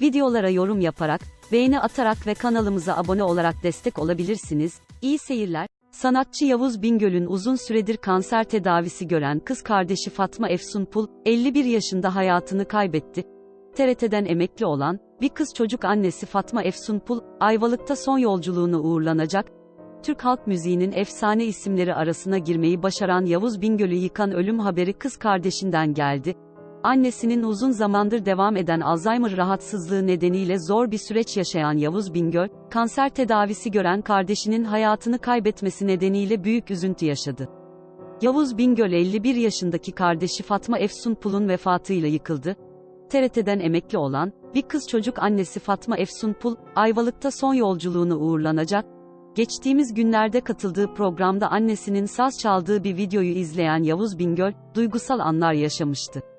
Videolara yorum yaparak, beğeni atarak ve kanalımıza abone olarak destek olabilirsiniz. İyi seyirler. Sanatçı Yavuz Bingöl'ün uzun süredir kanser tedavisi gören kız kardeşi Fatma Efsunpul, 51 yaşında hayatını kaybetti. TRT'den emekli olan, bir kız çocuk annesi Fatma Efsunpul, Ayvalık'ta son yolculuğunu uğurlanacak. Türk halk müziğinin efsane isimleri arasına girmeyi başaran Yavuz Bingöl'ü yıkan ölüm haberi kız kardeşinden geldi. Annesinin uzun zamandır devam eden Alzheimer rahatsızlığı nedeniyle zor bir süreç yaşayan Yavuz Bingöl, kanser tedavisi gören kardeşinin hayatını kaybetmesi nedeniyle büyük üzüntü yaşadı. Yavuz Bingöl 51 yaşındaki kardeşi Fatma Efsunpul'un vefatıyla yıkıldı. TRT'den emekli olan, bir kız çocuk annesi Fatma Efsunpul, Ayvalık'ta son yolculuğunu uğurlanacak. Geçtiğimiz günlerde katıldığı programda annesinin saz çaldığı bir videoyu izleyen Yavuz Bingöl, duygusal anlar yaşamıştı.